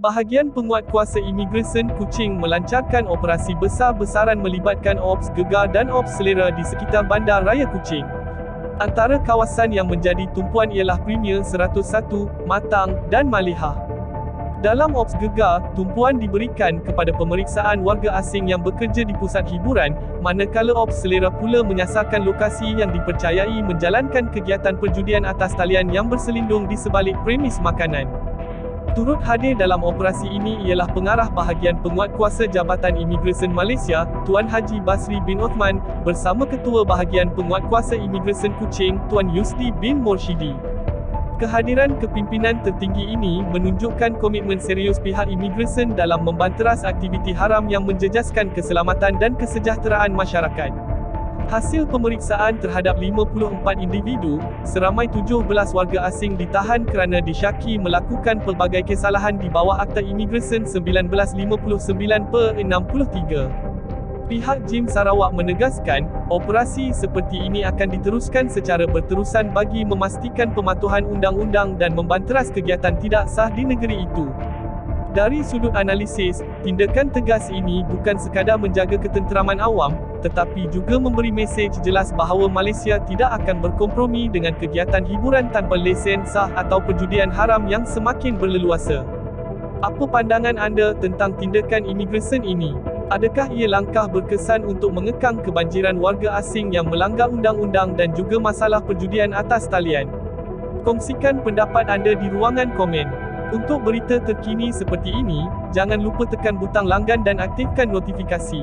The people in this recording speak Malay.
Bahagian penguatkuasa imigresen Kuching melancarkan operasi besar-besaran melibatkan Ops Gegar dan Ops Selera di sekitar Bandar Raya Kuching. Antara kawasan yang menjadi tumpuan ialah Premier 101, Matang, dan Malihah. Dalam Ops Gegar, tumpuan diberikan kepada pemeriksaan warga asing yang bekerja di pusat hiburan, manakala Ops Selera pula menyasarkan lokasi yang dipercayai menjalankan kegiatan perjudian atas talian yang berselindung di sebalik premis makanan. Turut hadir dalam operasi ini ialah pengarah bahagian penguatkuasa Jabatan Imigresen Malaysia, Tuan Haji Basri bin Othman, bersama Ketua Bahagian Penguatkuasa Imigresen Kuching, Tuan Yusdi bin Morshidi. Kehadiran kepimpinan tertinggi ini menunjukkan komitmen serius pihak imigresen dalam membanteras aktiviti haram yang menjejaskan keselamatan dan kesejahteraan masyarakat. Hasil pemeriksaan terhadap 54 individu, seramai 17 warga asing ditahan kerana disyaki melakukan pelbagai kesalahan di bawah Akta Imigresen 1959 per 63. Pihak Jim Sarawak menegaskan, operasi seperti ini akan diteruskan secara berterusan bagi memastikan pematuhan undang-undang dan membanteras kegiatan tidak sah di negeri itu. Dari sudut analisis, tindakan tegas ini bukan sekadar menjaga ketenteraman awam, tetapi juga memberi mesej jelas bahawa Malaysia tidak akan berkompromi dengan kegiatan hiburan tanpa lesen sah atau perjudian haram yang semakin berleluasa. Apa pandangan anda tentang tindakan imigresen ini? Adakah ia langkah berkesan untuk mengekang kebanjiran warga asing yang melanggar undang-undang dan juga masalah perjudian atas talian? Kongsikan pendapat anda di ruangan komen. Untuk berita terkini seperti ini, jangan lupa tekan butang langgan dan aktifkan notifikasi.